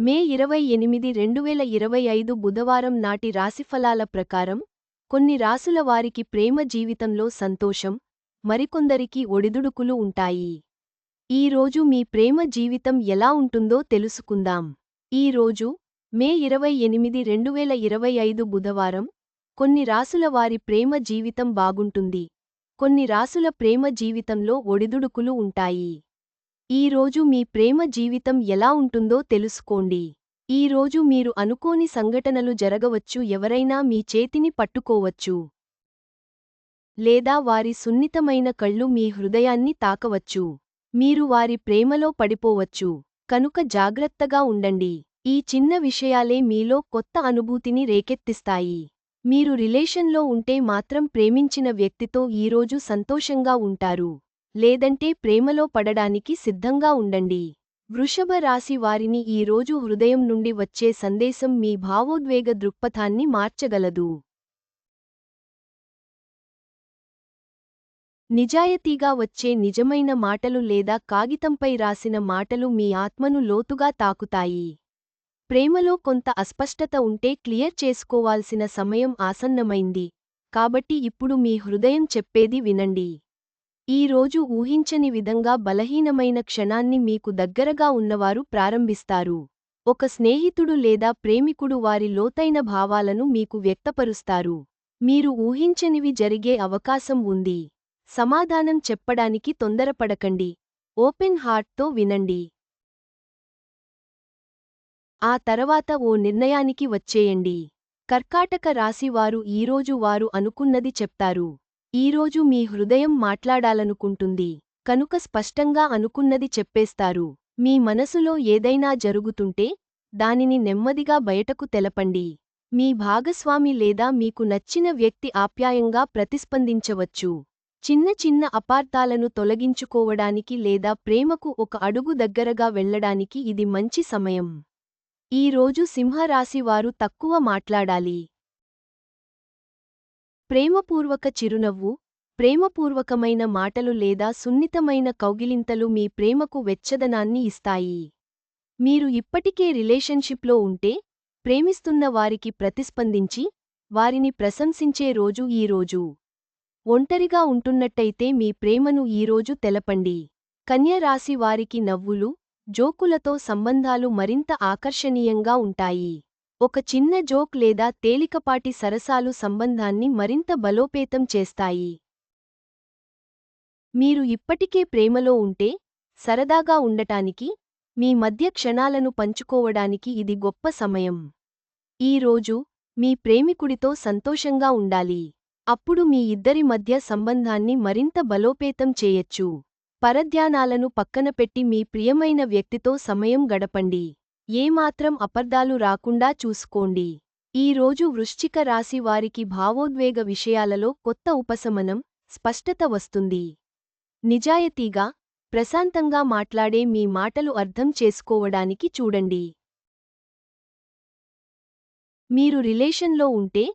మే ఇరవై ఎనిమిది రెండువేల ఇరవై ఐదు బుధవారం నాటి రాశిఫలాల ప్రకారం కొన్ని రాసుల వారికి ప్రేమ జీవితంలో సంతోషం మరికొందరికి ఒడిదుడుకులు ఉంటాయి. ఈ రోజు మీ ప్రేమ జీవితం ఎలా ఉంటుందో తెలుసుకుందాం. ఈ రోజు మే ఇరవై ఎనిమిది రెండువేల ఇరవై ఐదు బుధవారం కొన్ని రాసుల వారి ప్రేమ జీవితం బాగుంటుంది. కొన్ని రాసుల ప్రేమ జీవితంలో ఒడిదుడుకులు ఉంటాయి. ఈ రోజు మీ ప్రేమ జీవితం ఎలా ఉంటుందో తెలుసుకోండి. ఈ రోజు మీరు అనుకోని సంఘటనలు జరగవచ్చు ఎవరైనా మీ చేతిని పట్టుకోవచ్చు. లేదా వారి సున్నితమైన కళ్ళు మీ హృదయాన్ని తాకవచ్చు. మీరు వారి ప్రేమలో పడిపోవచ్చు. కనుక జాగ్రత్తగా ఉండండి. ఈ చిన్న విషయాలే మీలో కొత్త అనుభూతిని రేకెత్తిస్తాయి. మీరు రిలేషన్లో ఉంటే మాత్రం ప్రేమించిన వ్యక్తితో ఈరోజు సంతోషంగా ఉంటారు. లేదంటే ప్రేమలో పడడానికి సిద్ధంగా ఉండండి. వృషభ రాశి వారిని ఈ రోజు హృదయం నుండి వచ్చే సందేశం మీ భావోద్వేగ దృక్పథాన్ని మార్చగలదు. నిజాయతీగా వచ్చే నిజమైన మాటలు లేదా కాగితంపై రాసిన మాటలు మీ ఆత్మను లోతుగా తాకుతాయి. ప్రేమలో కొంత అస్పష్టత ఉంటే క్లియర్ చేసుకోవాల్సిన సమయం ఆసన్నమైంది. కాబట్టి ఇప్పుడు మీ హృదయం చెప్పేది వినండి. ఈ రోజు ఊహించని విధంగా బలహీనమైన క్షణాన్ని మీకు దగ్గరగా ఉన్నవారు ప్రారంభిస్తారు. ఒక స్నేహితుడు లేదా ప్రేమికుడు వారి లోతైన భావాలను మీకు వ్యక్తపరుస్తారు. మీరు ఊహించనివి జరిగే అవకాశం ఉంది. సమాధానం చెప్పడానికి తొందరపడకండి. ఓపెన్ హార్ట్తో వినండి. ఆ తర్వాత ఓ నిర్ణయానికి వచ్చేయండి. కర్కాటక రాశివారు ఈరోజు వారు అనుకున్నది చెప్తారు. ఈరోజు మీ హృదయం మాట్లాడాలనుకుంటుంది. కనుక స్పష్టంగా అనుకున్నది చెప్పేస్తారు. మీ మనసులో ఏదైనా జరుగుతుంటే దానిని నెమ్మదిగా బయటకు తెలపండి. మీ భాగస్వామి లేదా మీకు నచ్చిన వ్యక్తి ఆప్యాయంగా ప్రతిస్పందించవచ్చు. చిన్న చిన్న అపార్థాలను తొలగించుకోవడానికి లేదా ప్రేమకు ఒక అడుగు దగ్గరగా వెళ్ళడానికి ఇది మంచి సమయం. ఈ రోజు సింహరాశివారు తక్కువ మాట్లాడాలి. ప్రేమపూర్వక చిరునవ్వు ప్రేమపూర్వకమైన మాటలు లేదా సున్నితమైన కౌగిలింతలు మీ ప్రేమకు వెచ్చదనాన్ని ఇస్తాయి. మీరు ఇప్పటికే రిలేషన్షిప్లో ఉంటే ప్రేమిస్తున్న వారికి ప్రతిస్పందించి వారిని ప్రశంసించే రోజు ఈ రోజు. ఒంటరిగా ఉంటున్నట్టయితే మీ ప్రేమను ఈరోజు తెలపండి. కన్యరాశి వారికి నవ్వులు జోకులతో సంబంధాలు మరింత ఆకర్షణీయంగా ఉంటాయి. ఒక చిన్న జోక్ లేదా తేలికపాటి సరసాలు సంబంధాన్ని మరింత బలోపేతం చేస్తాయి. మీరు ఇప్పటికే ప్రేమలో ఉంటే సరదాగా ఉండటానికి మీ మధ్య క్షణాలను పంచుకోవడానికి ఇది గొప్ప సమయం. ఈ రోజు మీ ప్రేమికుడితో సంతోషంగా ఉండాలి. అప్పుడు మీ ఇద్దరి మధ్య సంబంధాన్ని మరింత బలోపేతం చేయొచ్చు. పరధ్యానాలను పక్కనపెట్టి మీ ప్రియమైన వ్యక్తితో సమయం గడపండి. ఏమాత్రం అపర్ధాలు రాకుండా చూసుకోండి. ఈ రోజు వృశ్చిక రాశి వారికి భావోద్వేగ విషయాలలో కొత్త ఉపశమనం స్పష్టత వస్తుంది. నిజాయతీగా ప్రశాంతంగా మాట్లాడే మీ మాటలు అర్థం చేసుకోవడానికి చూడండి. మీరు రిలేషన్లో ఉంటే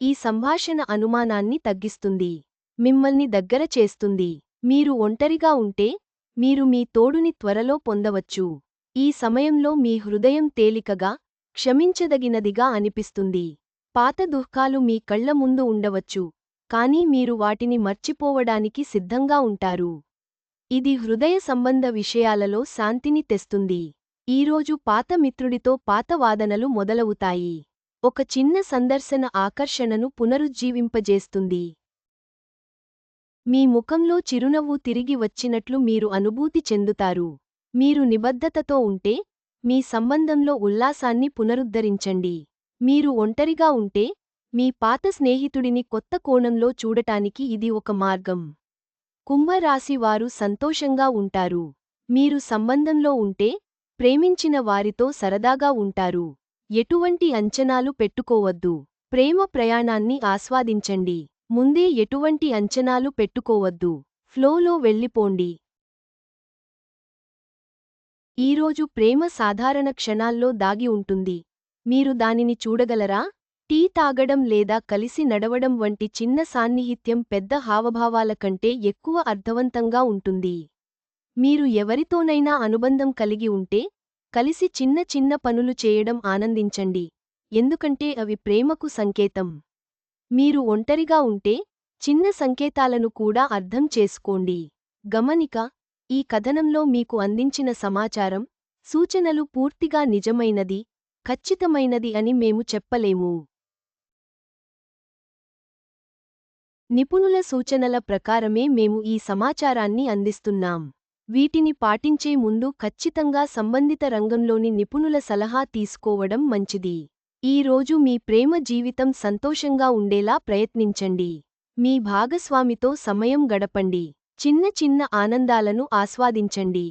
ఈ సంభాషణ అనుమానాన్ని తగ్గిస్తుంది. మిమ్మల్ని దగ్గర చేస్తుంది. మీరు ఒంటరిగా ఉంటే మీరు మీ తోడుని త్వరలో పొందవచ్చు. ఈ సమయంలో మీ హృదయం తేలికగా క్షమించదగినదిగా అనిపిస్తుంది. పాత దుఃఖాలు మీ కళ్ళ ముందు ఉండవచ్చు కానీ మీరు వాటిని మర్చిపోవడానికి సిద్ధంగా ఉంటారు. ఇది హృదయ సంబంధ విషయాలలో శాంతిని తెస్తుంది. ఈరోజు పాత మిత్రుడితో పాత వాదనలు మొదలవుతాయి. ఒక చిన్న సందర్శన ఆకర్షణను పునరుజ్జీవింపజేస్తుంది. మీ ముఖంలో చిరునవ్వు తిరిగి వచ్చినట్లు మీరు అనుభూతి చెందుతారు. మీరు నిబద్ధతతో ఉంటే మీ సంబంధంలో ఉల్లాసాన్ని పునరుద్ధరించండి. మీరు ఒంటరిగా ఉంటే మీ పాత స్నేహితుడిని కొత్త కోణంలో చూడటానికి ఇది ఒక మార్గం. కుంభరాశి వారు సంతోషంగా ఉంటారు. మీరు సంబంధంలో ఉంటే ప్రేమించిన వారితో సరదాగా ఉంటారు. ఎటువంటి అంచనాలు పెట్టుకోవద్దు. ప్రేమ ప్రయాణాన్ని ఆస్వాదించండి. ముందే ఎటువంటి అంచనాలు పెట్టుకోవద్దు. ఫ్లోలో వెళ్ళిపోండి. ఈరోజు ప్రేమ సాధారణ క్షణాల్లో దాగి ఉంటుంది. మీరు దానిని చూడగలరా? టీ తాగడం లేదా కలిసి నడవడం వంటి చిన్న సాన్నిహిత్యం పెద్ద హావభావాల కంటే ఎక్కువ అర్థవంతంగా ఉంటుంది. మీరు ఎవరితోనైనా అనుబంధం కలిగి ఉంటే కలిసి చిన్న చిన్న పనులు చేయడం ఆనందించండి. ఎందుకంటే అవి ప్రేమకు సంకేతం. మీరు ఒంటరిగా ఉంటే చిన్న సంకేతాలను కూడా అర్థం చేసుకోండి. గమనిక ఈ కథనంలో మీకు అందించిన సమాచారం సూచనలు పూర్తిగా నిజమైనది ఖచ్చితమైనది అని మేము చెప్పలేము. నిపుణుల సూచనల ప్రకారమే మేము ఈ సమాచారాన్ని అందిస్తున్నాం. వీటిని పాటించే ముందు ఖచ్చితంగా సంబంధిత రంగంలోని నిపుణుల సలహా తీసుకోవడం మంచిది. ఈ రోజు మీ ప్రేమ జీవితం సంతోషంగా ఉండేలా ప్రయత్నించండి. మీ భాగస్వామితో సమయం గడపండి. చిన్న చిన్న ఆనందాలను ఆస్వాదించండి.